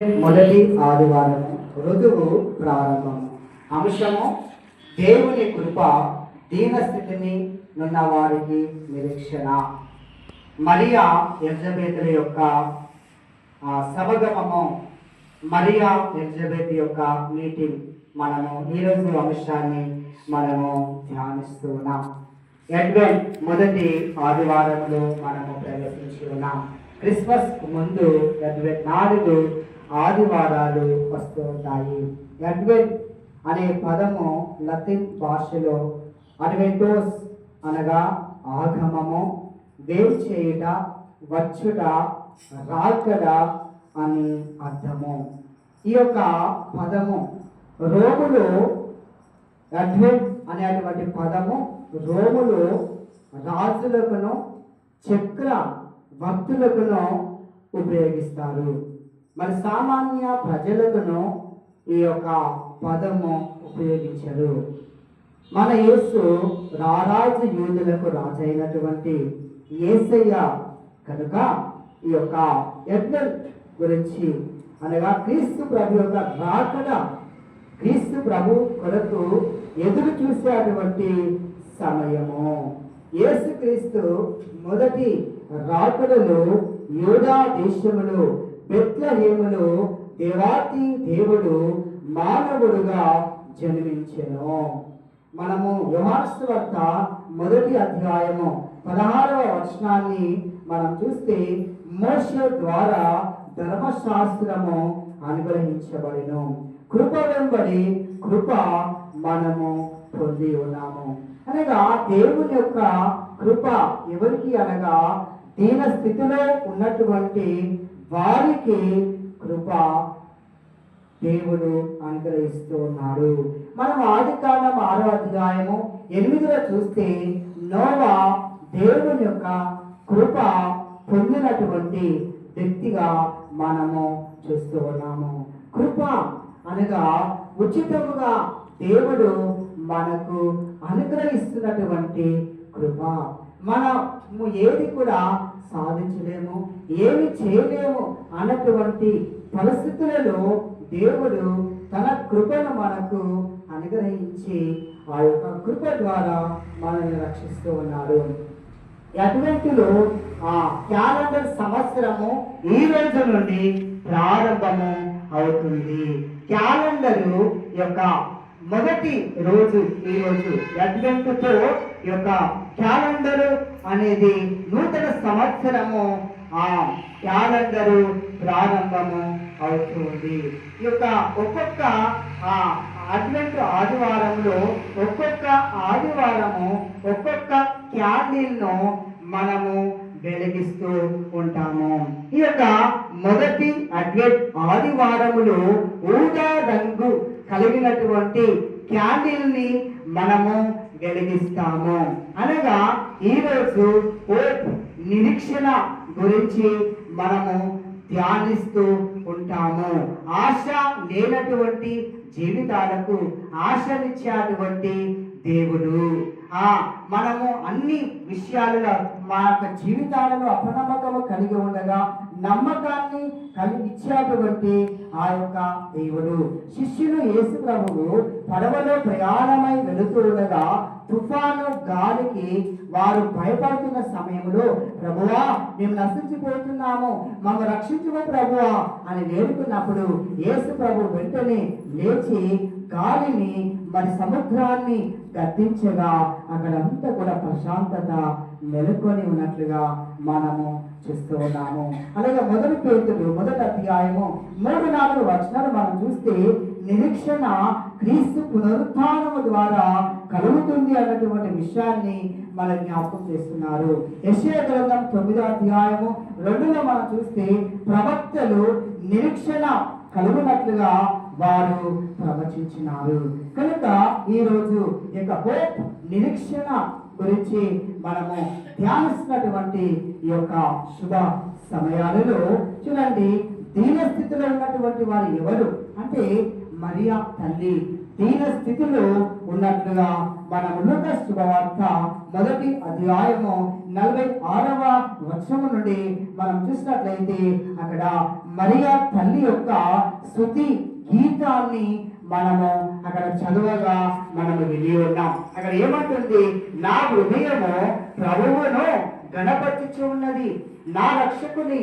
మొదటి ఆదివారము ఋతువు ప్రారంభం. అంశము దేవుని కృప దీనస్థితిని నున్న వారికి నిరీక్షణ. మరియా ఎలిజబెతుల యొక్క ఆ, సభగమము మరియా ఎలిజబెత్ యొక్క మీటింగ్ మనము ఈరోజు అంశాన్ని మనము ధ్యానిస్తూ ఉన్నాం. ఎడ్వెన్ మొదటి ఆదివారంలో మనము ప్రవేశించి ఉన్నాం. క్రిస్మస్ ముందు ఎడ్వెన్ నాలుగు ఆదివారాలు వస్తూ ఉంటాయి అడ్వెంట్ అనే పదము లతిన్ భాషలో అడ్వెంటోస్ అనగా ఆగమము వేరు చేయుట వచ్చుట రాకడ అని అర్థము. ఈ యొక్క పదము రోగులు అడ్వెంట్ అనేటువంటి పదము రోములు రాజులకును చక్ర భక్తులకును ఉపయోగిస్తారు. మరి సామాన్య ప్రజలకును ఈ యొక్క పదము ఉపయోగించరు మన యేసు రారాజు యూదులకు రాజైనటువంటి యేసయ్య కనుక ఈ యొక్క యజ్ఞ గురించి అనగా క్రీస్తు ప్రభు యొక్క రాకడ క్రీస్తు ప్రభు కొరకు ఎదురు చూసేటువంటి సమయము. యేసుక్రీస్తు మొదటి రాకడలో యూదా దేశములు బెత్లహేములు దేవాతి దేవుడు మానవుడుగా జన్మించెను. మనము యోహాను వద్ద మొదటి అధ్యాయము పదహారవ వచనాన్ని మనం చూస్తే మోష ద్వారా ధర్మశాస్త్రము అనుగ్రహించబడిను. కృప వెంబడి కృప మనము పొంది ఉన్నాము. అనగా దేవుని యొక్క కృప ఎవరికి అనగా దీన స్థితిలో ఉన్నటువంటి వారికి కృప దేవుడు అనుగ్రహిస్తూ ఉన్నాడు. మనం ఆది కాలం ఆరో అధ్యాయము ఎనిమిదిలో చూస్తే నోవా దేవుని యొక్క కృప పొందినటువంటి వ్యక్తిగా మనము చూస్తూ ఉన్నాము. కృప అనగా ఉచితముగా దేవుడు మనకు అనుగ్రహిస్తున్నటువంటి కృప. మనము ఏది కూడా సాధించలేము ఏమి చేయలేము అన్నటువంటి పరిస్థితులలో దేవుడు తన కృపను మనకు అనుగ్రహించి ఆ యొక్క కృప ద్వారా మనల్ని రక్షిస్తూ ఉన్నాడు. అడ్వెంటులో ఆ క్యాలెండర్ సంవత్సరము ఈ రోజు నుండి ప్రారంభము అవుతుంది. క్యాలెండరు యొక్క మొదటి రోజు ఈ రోజు అడ్వెంట్తో ఈ యొక్క క్యాలెండరు అనేది నూతన సంవత్సరము ఆ క్యాలెండరు ప్రారంభము అవుతుంది. ఈ యొక్క ఒక్కొక్క ఆ అడ్వెంట్ ఆదివారంలో ఒక్కొక్క ఆదివారము ఒక్కొక్క క్యాండిల్ను మనము వెలిగిస్తూ ఉంటాము. ఈ యొక్క మొదటి అడ్వెంట్ ఆదివారములో ఊదా రంగు కలిగినటువంటి క్యాండిల్ని మనము వెలిగిస్తాము. అనగా ఈరోజు హోప్ నిరీక్షణ గురించి మనము ధ్యానిస్తూ ఉంటాము. ఆశ లేనటువంటి జీవితాలకు ఆశనిచ్చేటువంటి దేవుడు. ఆ మనము అన్ని విషయాలలో మా యొక్క జీవితాలలో అపనమ్మకము కలిగి ఉండగా నమ్మకాన్ని కలిగి ఇచ్చేటువంటి ఆ యొక్క దేవుడు. శిష్యులు యేసు ప్రభువు పడవలో ప్రయాణమై వెళుతుండగా తుఫాను గాలికి వారు భయపడుతున్న సమయంలో ప్రభువా మేము నశించిపోతున్నాము మమ్మల్ని రక్షించుకో ప్రభువా అని వేడుకున్నప్పుడు యేసు ప్రభు వెంటనే లేచి గాలిని మరి సముద్రాన్ని గద్దించగా అక్కడంతా కూడా ప్రశాంతత నెలకొని ఉన్నట్లుగా మనము చూస్తూ ఉన్నాము. అలాగే మొదటి పేతులు మొదటి అధ్యాయము మూడు నాలుగు వచనాలు మనం చూస్తే నిరీక్షణ క్రీస్తు పునరుత్నము ద్వారా కలుగుతుంది అన్నటువంటి విషయాన్ని మన జ్ఞాపకం చేస్తున్నారు. యశ్వ గ్రంథం తొమ్మిదో అధ్యాయము రెండులో మనం చూస్తే ప్రవక్తలు నిరీక్షణ కలుగునట్లుగా వారు ప్రవచించినారు. కనుక ఈరోజు ఈ యొక్క హోప్ నిరీక్షణ గురించి మనము ధ్యానిస్తున్నటువంటి ఈ యొక్క శుభ సమయాలలో చూడండి దీన స్థితిలో ఉన్నటువంటి వారు ఎవరు? అంటే మరియా తల్లి. దీన స్థితిలో ఉన్నట్లుగా మన ఉన్నత శుభవార్త మొదటి అధ్యాయము నలభై ఆరవ వచనము నుండి మనం చూసినట్లయితే అక్కడ మరియా తల్లి యొక్క స్థుతి గీతాన్ని మనము అక్కడ చదువగా మనము విని ఉన్నాం. అక్కడ ఏమంటుంది? నా హృదయము ప్రభువును గణపతిచి ఉన్నది నా రక్షకుని